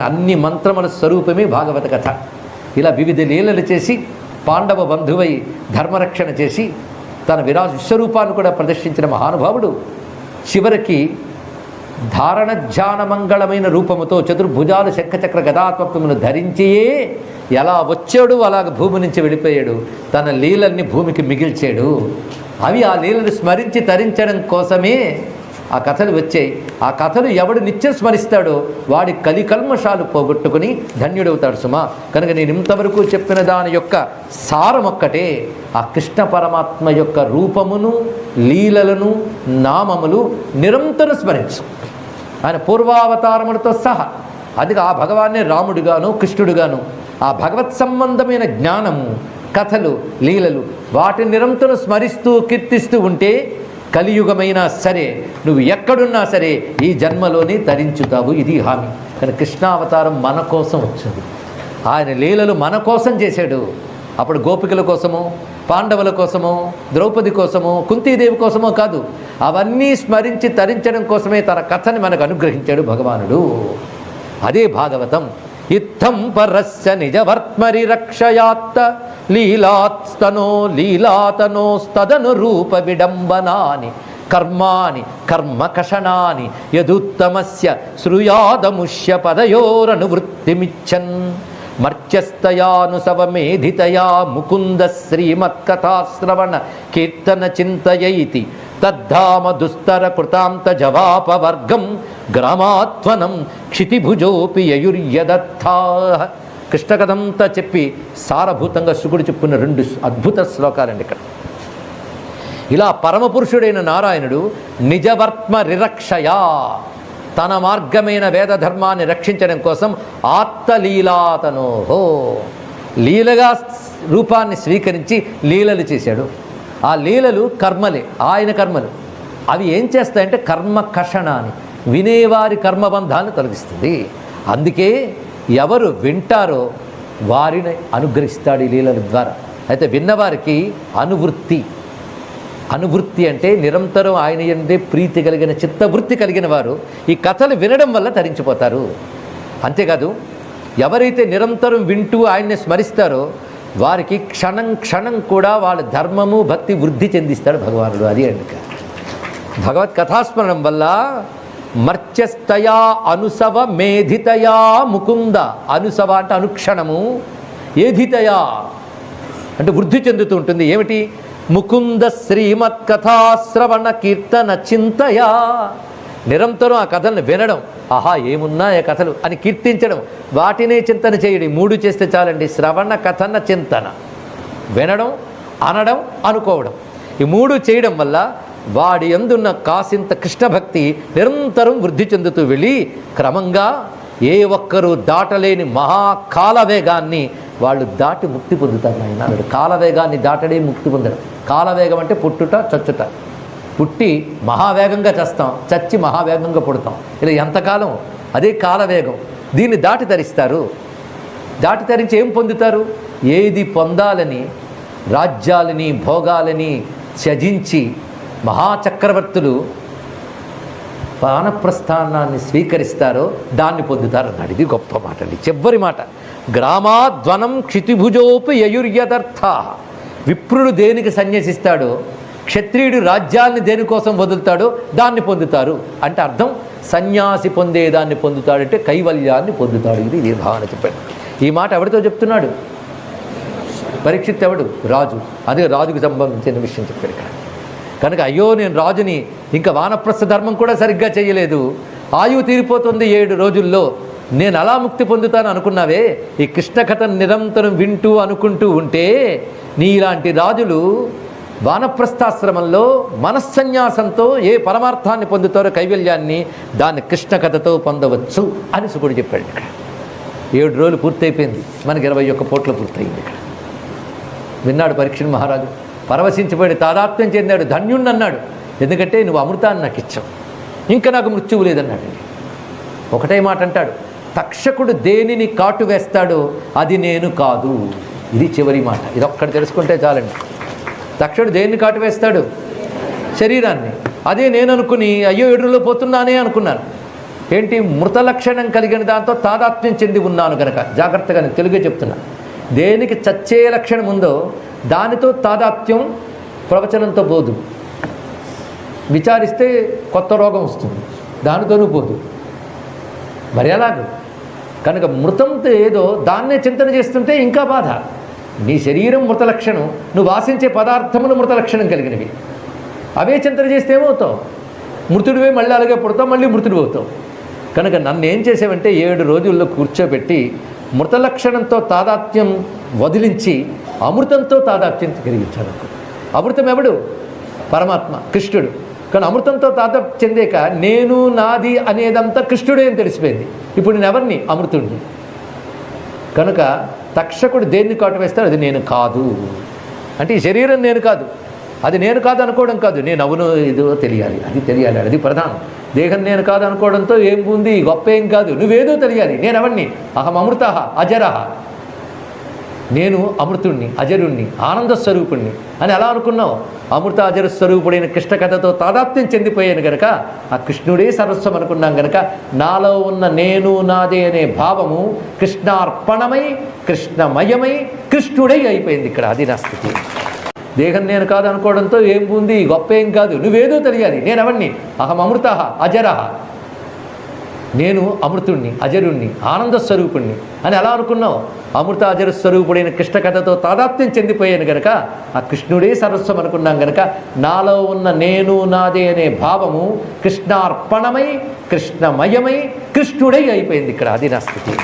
అన్ని మంత్రముల స్వరూపమే భాగవత కథ. ఇలా వివిధ లీలలు చేసి పాండవ బంధువై ధర్మరక్షణ చేసి తన విరాజ విశ్వరూపాన్ని కూడా ప్రదర్శించిన మహానుభావుడు చివరికి ధారణ ధ్యానమంగళమైన రూపముతో చతుర్భుజాలు శంఖచక్ర గదాత్మకమును ధరించియే ఎలా వచ్చాడు అలాగ భూమి నుంచి వెళ్ళిపోయాడు తన లీలల్ని భూమికి మిగిల్చాడు. అవి ఆ లీలను స్మరించి తరించడం కోసమే ఆ కథలు వచ్చాయి. ఆ కథలు ఎవడు నిత్యం స్మరిస్తాడో వాడి కలికల్మషాలు పోగొట్టుకుని ధన్యుడవుతాడు సుమా. కనుక నేను ఇంతవరకు చెప్పిన దాని యొక్క సారం ఒక్కటే. ఆ కృష్ణ పరమాత్మ యొక్క రూపమును లీలలను నామములు నిరంతరం స్మరించు. ఆయన పూర్వావతారములతో సహా అది ఆ భగవాన్నే రాముడుగాను కృష్ణుడుగాను. ఆ భగవత్ సంబంధమైన జ్ఞానము కథలు లీలలు వాటిని నిరంతరం స్మరిస్తూ కీర్తిస్తూ ఉంటే కలియుగమైనా సరే నువ్వు ఎక్కడున్నా సరే ఈ జన్మలోనే తరించుతావు. ఇది హామీ. కానీ కృష్ణావతారం మన కోసం వచ్చింది. ఆయన లీలలు మన కోసం చేశాడు. అప్పుడు గోపికల కోసము పాండవుల కోసమో ద్రౌపది కోసమో కుంతీదేవి కోసమో కాదు అవన్నీ స్మరించి తరించడం కోసమే తన కథని మనకు అనుగ్రహించాడు భగవానుడు. అదే భాగవతం. ఇత్థం పరస్య నిజవర్త్మరి రక్షయాత్త లీలాత్స్తనో లీలాతనోస్తదను రూప విడంబనాని కర్మాని కర్మకషణాని యదుత్తమస్య శ్రుయాదముష్య పదయోరనువృత్తిమిచ్చన్. మర్చస్తయానుసవమేధితయా ముకుంద శ్రీమత్కథాశ్రవణ కీర్తన చింతయైతి తద్ధామ దుస్తర కృతాంత జవాపవర్గం గ్రామాత్వనం క్షితిభుజోపి యయుర్యదత్థా కృష్ణకథంతా చెప్పి సారభూతంగా శుకుడు చెప్పున్న రెండు అద్భుత శ్లోకాలండి ఇక్కడ. ఇలా పరమపురుషుడైన నారాయణుడు నిజవర్త్మ రిరక్షయా తన మార్గమైన వేదధర్మాన్ని రక్షించడం కోసం ఆత్తలీలాతనోహో లీలగా రూపాన్ని స్వీకరించి లీలలు చేశాడు. ఆ లీలలు కర్మలే ఆయన కర్మలు. అవి ఏం చేస్తాయంటే కర్మ కషణ అని వినేవారి కర్మబంధాన్ని తొలగిస్తుంది. అందుకే ఎవరు వింటారో వారిని అనుగ్రహిస్తాడు ఈ లీలల ద్వారా. అయితే విన్నవారికి అనువృత్తి. అనువృత్తి అంటే నిరంతరం ఆయన ఎందే ప్రీతి కలిగిన చిత్తవృత్తి కలిగిన వారు ఈ కథలు వినడం వల్ల తరించిపోతారు. అంతేకాదు ఎవరైతే నిరంతరం వింటూ ఆయన్ని స్మరిస్తారో వారికి క్షణం క్షణం కూడా వాళ్ళ ధర్మము భక్తి వృద్ధి చెందిస్తాడు భగవానుడు. అది అండి భగవత్ కథాస్మరణం వల్ల మర్చస్తయా అనుసవ మేధితయా ముకుంద. అనుసవ అంటే అనుక్షణము ఏధితయా అంటే వృద్ధి చెందుతూ ఉంటుంది. ఏమిటి? ముకుంద శ్రీమత్ కథాశ్రవణ కీర్తన చింతయా. నిరంతరం ఆ కథలను వినడం. ఆహా ఏమున్నా ఏ కథలు? అని కీర్తించడం. వాటినే చింతన చేయడం. మూడు చేస్తే చాలండి. శ్రవణ కథన చింతన. వినడం అనడం అనుకోవడం. ఈ మూడు చేయడం వల్ల వాడి ఎందున్న కాసింత కృష్ణభక్తి నిరంతరం వృద్ధి చెందుతూ వెళ్ళి క్రమంగా ఏ ఒక్కరూ దాటలేని మహాకాలవేగాన్ని వాళ్ళు దాటి ముక్తి పొందుతారు ఆయన కాలవేగాన్ని దాటడే ముక్తి పొందడం. కాలవేగం అంటే పుట్టుట చచ్చుట. పుట్టి మహావేగంగా చస్తాం చచ్చి మహావేగంగా పుడతాం. ఇలా ఎంతకాలం? అదే కాలవేగం. దీన్ని దాటి ధరిస్తారు దాటి తరించి ఏం పొందుతారు? ఏది పొందాలని రాజ్యాలని భోగాలని త్యజించి మహాచక్రవర్తులు ప్రాణప్రస్థానాన్ని స్వీకరిస్తారో దాన్ని పొందుతారు. అన్నాడు ఇది గొప్ప మాట అండి. చివరి మాట. గ్రామాధ్వనం క్షితిభుజోపి యయుర్యదర్థ. విప్రుడు దేనికి సన్యసిస్తాడో? క్షత్రియుడు రాజ్యాన్ని దేనికోసం వదులుతాడో దాన్ని పొందుతారు. అంటే అర్థం సన్యాసి పొందేదాన్ని పొందుతాడంటే కైవల్యాన్ని పొందుతాడు. ఇది ఈ భావన చెప్పాడు ఈ మాట ఎవరితో చెప్తున్నాడు? పరీక్షిత్ ఎవడు రాజు. అదే రాజుకు సంబంధించిన విషయం చెప్పాడు ఇక్కడ. కనుక అయ్యో నేను రాజుని ఇంకా వానప్రస్థ ధర్మం కూడా సరిగ్గా చేయలేదు. ఆయువు తీరిపోతుంది ఏడు రోజుల్లో. నేను అలా ముక్తి పొందుతాను అనుకున్నావే. ఈ కృష్ణ కథను నిరంతరం వింటూ అనుకుంటూ ఉంటే నీలాంటి రాజులు వానప్రస్థాశ్రమంలో మనస్సన్యాసంతో ఏ పరమార్థాన్ని పొందుతారో కైవల్యాన్ని దాన్ని కృష్ణ కథతో పొందవచ్చు అని సుకుడు చెప్పాడు ఇక్కడ. ఏడు రోజులు పూర్తయిపోయింది. మనకి ఇరవై ఒక్క పూట్ల పూర్తయింది ఇక్కడ. విన్నాడు పరీక్షణ మహారాజు. పరవశించిపోయాడు తాదాత్మ్యం చెందాడు ధన్యుణ్ణి అన్నాడు. ఎందుకంటే నువ్వు అమృతాన్ని నాకు ఇచ్చావు. ఇంకా నాకు మృత్యువు లేదన్నాడు. ఒకటే మాట అంటాడు తక్షకుడు దేనిని కాటు వేస్తాడో అది నేను కాదు. ఇది చివరి మాట. ఇది ఒక్కటి తెలుసుకుంటే చాలండి. దక్షుడు దేన్ని కాటు వేస్తాడు శరీరాన్ని. అదే నేను అనుకుని అయ్యో ఎడురులో పోతున్నానే అనుకున్నాను. ఏంటి? మృత లక్షణం కలిగిన దాంతో తాదాత్మ్యం చెంది ఉన్నాను కనుక జాగ్రత్తగా నేను తెలుగే చెప్తున్నా. దేనికి చచ్చే లక్షణం ఉందో దానితో తాదాత్మ్యం ప్రవచనంతో పోదు విచారిస్తే కొత్త రోగం వస్తుంది. దానితోనూ పోదు మరి ఎలాగ? కనుక మృతంతో ఏదో దాన్నే చింతన చేస్తుంటే ఇంకా బాధ. నీ శరీరం మృత లక్షణం నువ్వు వాసించే పదార్థములు మృత లక్షణం కలిగినవి. అవే చింతన చేస్తే ఏమవుతావు? మృతుడివే మళ్ళీ అలాగే పుడతావు మళ్ళీ మృతుడు అవుతావు. కనుక నన్ను ఏం చేసావంటే ఏడు రోజుల్లో కూర్చోబెట్టి మృత లక్షణంతో తాదాత్మ్యం వదిలించి అమృతంతో తాదాత్మ్యం కలిగించాడు అమృతం ఎవడు? పరమాత్మ కృష్ణుడు. కానీ అమృతంతో తాత చెందాక నేను నాది అనేదంతా కృష్ణుడే అని తెలిసిపోయింది. ఇప్పుడు నేను ఎవరిని? అమృతుడిని కనుక తక్షకుడు దేన్ని కాటు వేస్తాడు అది నేను కాదు. అంటే ఈ శరీరం నేను కాదు. అది నేను కాదు అనుకోవడం కాదు. నేను అవును ఇదో తెలియాలి. అది తెలియాలి. అది ప్రధానం. దేహం నేను కాదు అనుకోవడంతో ఏం ఉంది? గొప్ప ఏం కాదు. నువ్వేదో తెలియాలి. నేను అవన్నీ అహం అమృత అజరహ నేను అమృతుణ్ణి అజరుణ్ణి ఆనంద స్వరూపుణ్ణి అని ఎలా అనుకున్నావు? అమృత అజర స్వరూపుడైన కృష్ణ కథతో తాదాప్త్యం చెందిపోయాను గనక ఆ కృష్ణుడే సర్వస్వం అనుకున్నాం గనక నాలో ఉన్న నేను నాదే అనే భావము కృష్ణార్పణమై కృష్ణమయమై కృష్ణుడై అయిపోయింది ఇక్కడ అది నా స్థితి. దేహం నేను కాదు అనుకోవడంతో ఏం ఉంది? గొప్ప ఏం కాదు. నువ్వేదో తెలియాలి. నేను ఎవరిని అహం అమృత అజరహ నేను అమృతుణ్ణి అజరుణ్ణి ఆనంద స్వరూపుణ్ణి అని ఎలా అనుకున్నావు? అమృత అజర స్వరూపుడైన కృష్ణ కథతో తాదాత్మ్యం చెందిపోయాను గనక ఆ కృష్ణుడే సర్వస్వం అనుకున్నాం గనక నాలో ఉన్న నేను నాదే అనే భావము కృష్ణార్పణమై కృష్ణమయమై కృష్ణుడై అయిపోయింది ఇక్కడ అది నా స్థితి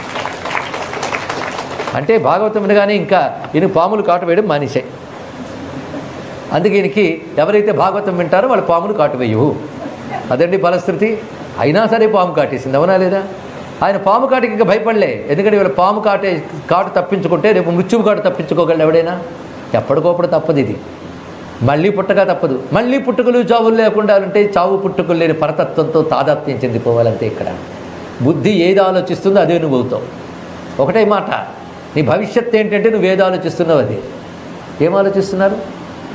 అంటే భాగవతం వినగానే ఇంకా ఈయన పాములు కాటు వేయడం మానేశాయి. అందుకే ఈయనకి ఎవరైతే భాగవతం వింటారో వాళ్ళు పాములు కాటు వేయవు. అదండి ఫలశ్రుతి అయినా సరే పాము కాటేసింది అవునా లేదా? ఆయన పాము కాటికి ఇంకా భయపడలే. ఎందుకంటే వీళ్ళ పాము కాటే కాటు తప్పించుకుంటే రేపు మృత్యువు కాటు తప్పించుకోగలడు ఎవడైనా? ఎప్పటికోప్పుడు తప్పదు ఇది. మళ్ళీ పుట్టగా తప్పదు. మళ్ళీ పుట్టుకలు చావులు లేకుండా ఉంటే చావు పుట్టుకలు లేని పరతత్వంతో తాదాత్మ్యం చెందిపోవాలంటే ఇక్కడ. బుద్ధి ఏది ఆలోచిస్తుందో అదే నువ్వు అవుతావు. ఒకటే మాట నీ భవిష్యత్ ఏంటంటే నువ్వు ఏది ఆలోచిస్తున్నావు అది? ఏం ఆలోచిస్తున్నారు?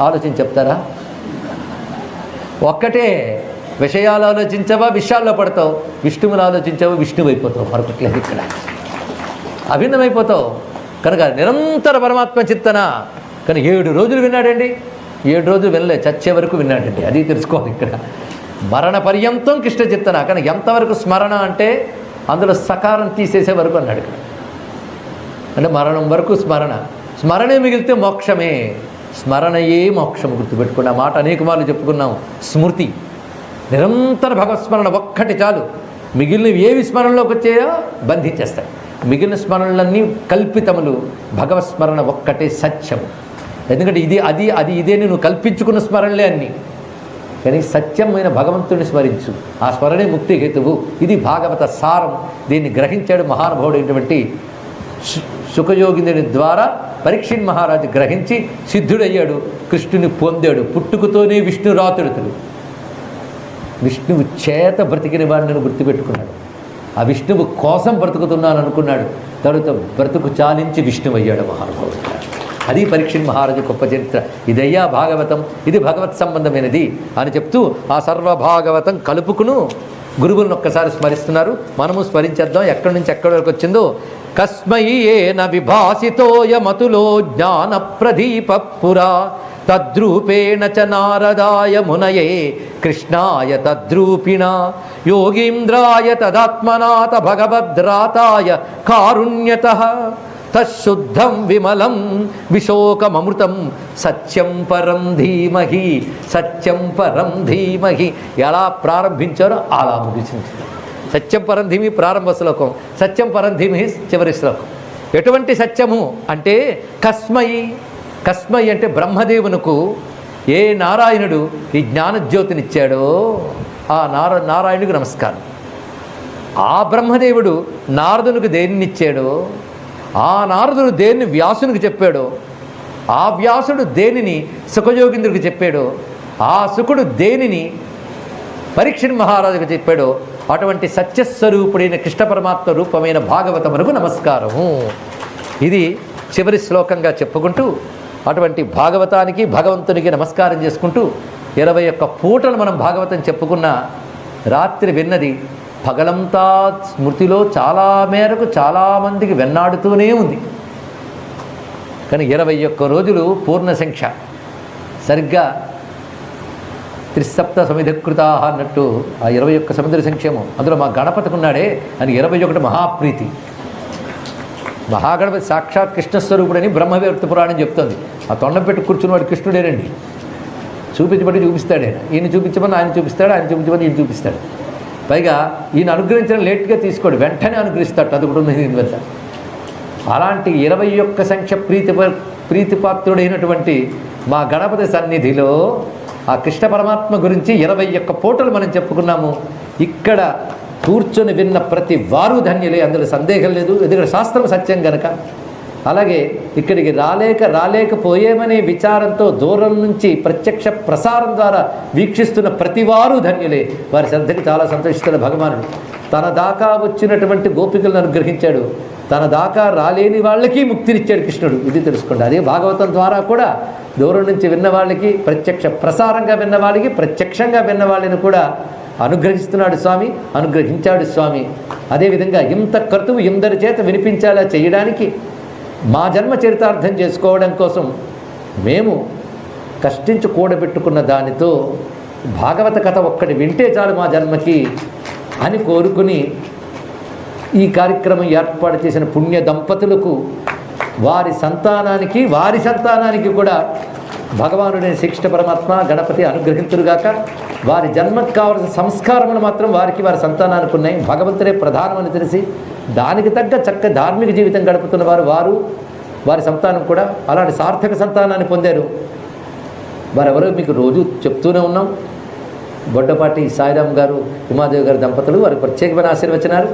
ఆలోచించి చెప్తారా? ఒక్కటే విషయాలు ఆలోచించవా విషయాల్లో పడతావు. విష్ణువుని ఆలోచించావా విష్ణువు అయిపోతావు. మరొకట్లేదు ఇక్కడ. అభిన్నమైపోతావు. కనుక నిరంతర పరమాత్మ చిత్తన కానీ ఏడు రోజులు విన్నాడండి. ఏడు రోజులు వినలే. చచ్చే వరకు విన్నాడండి. అది తెలుసుకోవాలి ఇక్కడ. మరణ పర్యంతం కృష్ణ చిత్తన కానీ ఎంతవరకు స్మరణ అంటే అందులో సకారం తీసేసే వరకు అన్నాడు ఇక్కడ. అంటే మరణం వరకు స్మరణ. స్మరణే మిగిలితే మోక్షమే. స్మరణయే మోక్షం గుర్తుపెట్టుకున్న మాట అనేక మార్లు చెప్పుకున్నాం. స్మృతి. నిరంతర భగవత్స్మరణ ఒక్కటి చాలు. మిగిలినవి ఏవి స్మరణలోకి వచ్చాయో బంధించేస్తాయి. మిగిలిన స్మరణలన్నీ కల్పితములు. భగవత్స్మరణ ఒక్కటే సత్యం ఎందుకంటే ఇది అది అది ఇదే నువ్వు కల్పించుకున్న స్మరణలే అన్నీ. కానీ సత్యమైన భగవంతుని స్మరించు. ఆ స్మరణే ముక్తి హేతువు. ఇది భాగవత సారం. దీన్ని గ్రహించాడు మహానుభావుడైనటువంటి సు- సుఖయోగిని ద్వారా పరీక్షిన్ మహారాజు గ్రహించి సిద్ధుడయ్యాడు. కృష్ణుని పొందాడు. పుట్టుకతోనే విష్ణురాతుడుతుడు. విష్ణువు చేత బ్రతికిన వాడిని గుర్తుపెట్టుకున్నాడు. ఆ విష్ణువు కోసం బ్రతుకుతున్నాను అనుకున్నాడు. తరువాత బ్రతుకు చాలించి విష్ణువు అయ్యాడు మహానుభావుడు. అది పరీక్షిన్ మహారాజు గొప్ప చరిత్ర. ఇదయ్యా భాగవతం. ఇది భగవత్ సంబంధమైనది అని చెప్తూ ఆ సర్వభాగవతం కలుపుకును. గురువులను ఒక్కసారి స్మరిస్తున్నారు. మనము స్మరించేద్దాం. ఎక్కడి నుంచి ఎక్కడి వరకు వచ్చిందో. కస్మై ఏన విభాసితోయమతులో జ్ఞాన ప్రదీప పురా. తద్రూపేణ చ నారదాయ మునయే కృష్ణాయ తద్రూపిణ యోగీంద్రాయ తదాత్మనాథ భగవద్రాతాయ కారుణ్యత తశుద్ధం విమలం విశోకమృతం సత్యం పరం ధీమహి సత్యం పరం ధీమహి. ఎలా ప్రారంభించారో అలా ముగించారు సత్యం పరం ధీమి ప్రారంభ శ్లోకం సత్యం పరం ధీమి చివరి శ్లోకం. ఎటువంటి సత్యము అంటే కస్మయి కస్మై అంటే బ్రహ్మదేవునకు ఏ నారాయణుడు ఈ జ్ఞానజ్యోతినిచ్చాడో ఆ నార నారాయణుడికి నమస్కారం. ఆ బ్రహ్మదేవుడు నారదునికి దేనినిచ్చాడో ఆ నారదుడు దేన్ని వ్యాసునికి చెప్పాడో ఆ వ్యాసుడు దేనిని సుఖయోగింద్రుడికి చెప్పాడో ఆ సుఖుడు దేనిని పరీక్షణ్ మహారాజుకు చెప్పాడో అటువంటి సత్యస్వరూపుడైన కృష్ణ పరమాత్మ రూపమైన భాగవతమునకు నమస్కారము. ఇది చివరి శ్లోకంగా చెప్పుకుంటూ అటువంటి భాగవతానికి భగవంతునికి నమస్కారం చేసుకుంటూ ఇరవై ఒక్క పూటలు మనం భాగవతం చెప్పుకున్న రాత్రి విన్నది పగలంతా స్మృతిలో చాలా మేరకు చాలామందికి వెన్నాడుతూనే ఉంది. కానీ ఇరవై ఒక్క రోజులు పూర్ణ సంఖ్య. సరిగ్గా త్రిసప్త సమిధకృతా అన్నట్టు ఆ ఇరవై ఒక్క సముద్ర సంక్షేమం అందులో మా గణపతికి ఉన్నాడే అని ఇరవై ఒకటి మహాప్రీతి. మహాగణపతి సాక్షాత్ కృష్ణస్వరూపుడని బ్రహ్మవేత్త పురాణం చెప్తుంది. ఆ తొండం పెట్టి కూర్చున్నవాడు కృష్ణుడేనండి. చూపించబట్టి చూపిస్తాడు. ఆయన ఈయన చూపించమని ఆయన చూపిస్తాడు ఆయన చూపించమని ఈయన చూపిస్తాడు. పైగా ఈయన అనుగ్రహించడం లేట్గా తీసుకోడు వెంటనే అనుగ్రహిస్తాడు అది కూడా దీని అలాంటి ఇరవై ఒక్క సంఖ్య ప్రీతి ప్రీతిపాత్రుడైనటువంటి మా గణపతి సన్నిధిలో ఆ కృష్ణ పరమాత్మ గురించి ఇరవై ఒక్క పూటలు మనం చెప్పుకున్నాము. ఇక్కడ కూర్చొని విన్న ప్రతి వారు ధన్యులే అందులో సందేహం లేదు. ఎందుకంటే శాస్త్రం సత్యం గనక. అలాగే ఇక్కడికి రాలేక రాలేకపోయేమనే విచారంతో దూరం నుంచి ప్రత్యక్ష ప్రసారం ద్వారా వీక్షిస్తున్న ప్రతివారు ధన్యులే. వారి శ్రద్ధకి చాలా సంతోషిస్తున్న భగవానుడు. తన దాకా వచ్చినటువంటి గోపికలను అనుగ్రహించాడు. తన దాకా రాలేని వాళ్ళకి ముక్తినిచ్చాడు కృష్ణుడు. ఇది తెలుసుకోండి. అదే భాగవతం ద్వారా కూడా దూరం నుంచి విన్న వాళ్ళకి ప్రత్యక్ష ప్రసారంగా విన్న వాళ్ళకి ప్రత్యక్షంగా విన్న వాళ్ళని కూడా అనుగ్రహిస్తున్నాడు స్వామి అనుగ్రహించాడు స్వామి. అదేవిధంగా ఇంత కర్తువు ఇందరి చేత వినిపించేలా చేయడానికి మా జన్మ చరితార్థం చేసుకోవడం కోసం మేము కష్టించి కూడబెట్టుకున్న దానితో భాగవత కథ ఒక్కటి వింటే చాలు మా జన్మకి అని కోరుకుని ఈ కార్యక్రమం ఏర్పాటు చేసిన పుణ్య దంపతులకు వారి సంతానానికి వారి సంతానానికి కూడా భగవానుడే శ్రీకృష్ణ పరమాత్మ గణపతి అనుగ్రహించురుగాక వారి జన్మకు కావలసిన సంస్కారములు మాత్రం వారికి వారి సంతానానికి ఉన్నాయి. భగవంతుడే ప్రధానమని తెలిసి దానికి తగ్గ చక్క ధార్మిక జీవితం గడుపుతున్న వారు వారు వారి సంతానం కూడా అలాంటి సార్థక సంతానాన్ని పొందారు. వారెవరో మీకు రోజు చెప్తూనే ఉన్నాం. బొడ్డపాటి సాయిరాం గారు ఉమాదేవి గారి దంపతులు వారికి ప్రత్యేకమైన ఆశీర్వచనాలు.